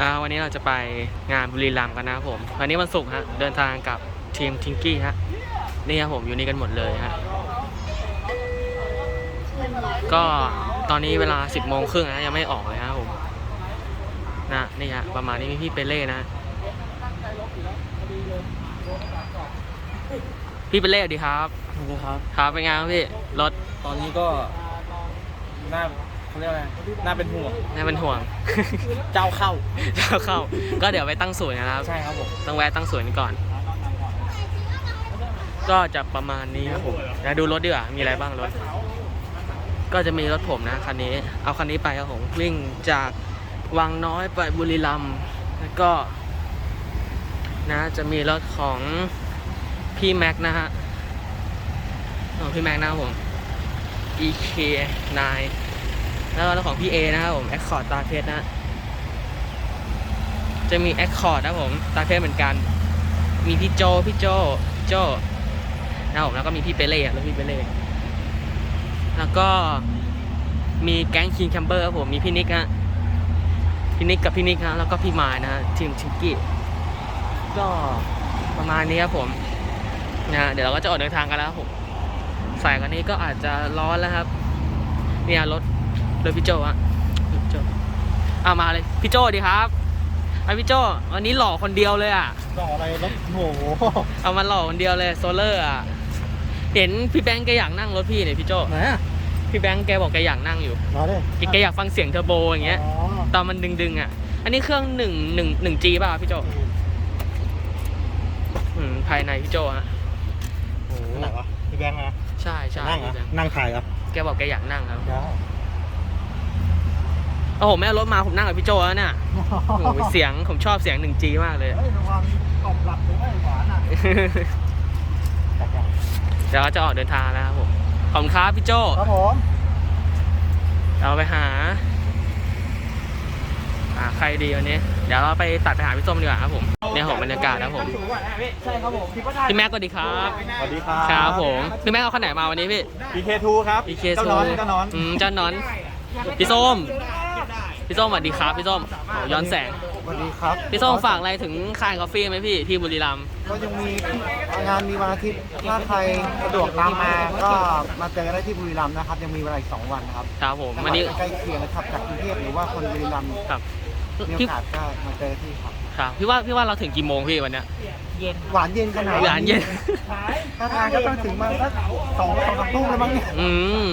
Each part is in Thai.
อ่าวันนี้เราจะไปงานบุรีรัมย์กันนะครับผม วันนี้วันศุกร์ฮะ เดินทางกับทีมทิงกี้ฮะ นี่ครับผมอยู่นี่กันหมดเลยฮะ ก็ตอนนี้เวลา 10โมงครึ่งนะยังไม่ออกเลยครับผม นะนี่ฮะประมาณนี้มีพี่เปเล่นะ พี่เปเล่สวัสดีครับ ครับ ครับเป็นไงครับพี่ รถ ตอนนี้ก็น่า เขาเรียกอะไรน่าเป็นห่วงน่าเป็นห่วง เจ้าเข้าเจ้าเข้า ก็เดี๋ยวไปตั้งศูนย์นะครับ ใช่ครับผมต้องแวะตั้งศูนย์ก่อน ก็จะประมาณนี้ครับผมเดี๋ยวดูรถดีกว่ามีอะไรบ้างรถ ก็จะมีรถผมนะคันนี้ เอาคันนี้ไปครับผมวิ่งจากวังน้อยไปบุรีรัมย์แล้วก็นะจะมีรถของพี่แม็กนะฮะของพี่แม็กนะครับผม EK9 แล้วรถของพี่เอนะครับผม Accord ตาเพชรนะ จะมี Accord นะครับผมตาเพชรเหมือนกัน มีพี่โจพี่โจพี่โจนะครับผมแล้วก็มีพี่เปเล่แล้วพี่เปเล่แล้วก็มีแก๊งคิงแคมเบอร์ครับผมมีพี่นิกฮะพี่นิกกับพี่นิกฮะแล้วก็พี่มายนะฮะทีมทิงกี้ก็ประมาณนี้ครับผมนะฮะเดี๋ยวเราก็จะออกเดินทางกันแล้วครับผมสายกันนี้ก็อาจจะร้อนแล้วครับ เนี่ยรถ รถพี่โจฮะพี่โจเอามาเลยพี่โจดีครับไอพี่โจวันนี้หล่อคนเดียวเลยอะต่ออะไรรถโหเอามาหล่อคนเดียวเลยโซเลอร์อะเห็นพี่แบงค์แกอยากนั่งรถพี่เนี่ยพี่โจไหนอะพี่แบงค์แกบอกแกอยากนั่งอยู่มาดิแกแกอยากฟังเสียงเทอร์โบอย่างเงี้ยอ๋อตอนมันดึงๆอะ อันนี้เครื่องหนึ่งหนึ่งหนึ่งจีป่ะพี่โจอืมภายในพี่โจฮะโอ้โหไหนวะพี่แบงค์นะใช่ใช่นั่งพี่อะแบงค์นั่งถ่ายอะแกบอกแกอยากนั่งครับได้ โอ้โหแม่เอารถมาผมนั่งกับพี่โจแล้วเนี่ยโอ้โหเสียงผมชอบเสียงหนึ่งจีมากเลย เฮ้ยระวังกรอบหลับหรือไม่หวานอะจัดยังเดี๋ยวเราจะออกเดินทางแล้วครับผม ขอบคุณครับพี่โจครับผมเราไปหาหาใครดีวันนี้ เดี๋ยวเราไปตัดไปหาพี่ส้มดีกว่าครับผมเนี่ยผมบรรยากาศครับผม ใช่ครับผมพี่แม็กก็ดีครับสวัสดีครับครับผมพี่แม็กเอาคันไหนมาวันนี้พี่ PK2 ครับ PK เจ้าน้อนเจ้าน้อนอืมเจ้านอนพี่ส้ม พี่ส้มสวัสดีครับพี่ส้มโอ้ย้อนแสง สวัสดีครับพี่ส้มฝากอะไรถึงคายกาแฟไหมพี่ที่บุรีรัมย์ก็ยังมีงานมีวันอาทิตย์ถ้าใครสะดวกตามมาก็มาเจอกันได้ที่บุรีรัมย์นะครับ ยังมีเวลาอีก2วันนะครับครับผมวันนี้จังหดใกล้เคียงนะครับจากกรุงเทพหรือว่าคนบุรีรัมย์ครับมีโอพี่กาสก็มาเจอที่ครับครับพี่ว่าพี่ว่าเราถึงกี่โมงพี่วันเนี้ยหวานเย็นขนาดหวานเย็นถ้าทานก็ต้องถึงมาสักสองสองสามทุ่มเลยมั้งเนี่ยอืม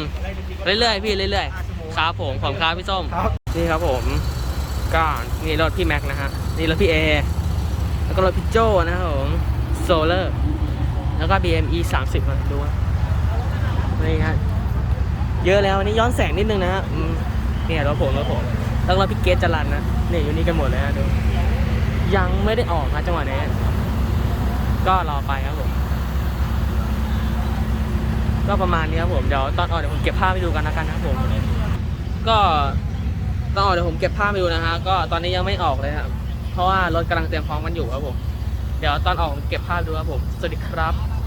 เรื่อยๆพี่เรื่อยๆครับผมขอบคุณครับพี่ส้มครับ นี่ครับผมก็นี่รถพี่แม็กนะฮะนี่รถพี่เอแล้วก็รถพี่โจนะครับผมโซเลอร์แล้วก็ BME 30มาดูว่านี่ฮะเยอะแล้วอันนี้ย้อนแสงนิดนึงนะฮะเนี่ยรถผมรถผมแล้วรถพี่เกตจรันนะนี่อยู่นี่กันหมดเลยนะดูยังไม่ได้ออกนะจังหวะนี้ก็รอไปครับผม ก็ประมาณนี้ครับผมเดี๋ยวตอนออกเดี๋ยวผมเก็บภาพให้ดูกันแล้วกันนะครับผม ก็ ต้องออกเดี๋ยวผมเก็บภาพให้ดูนะฮะก็ตอนนี้ยังไม่ออกเลยครับเพราะว่ารถกำลังเตรียมพร้อมกันอยู่ครับผม เดี๋ยวตอนออกผมเก็บภาพดูครับผม สวัสดีครับ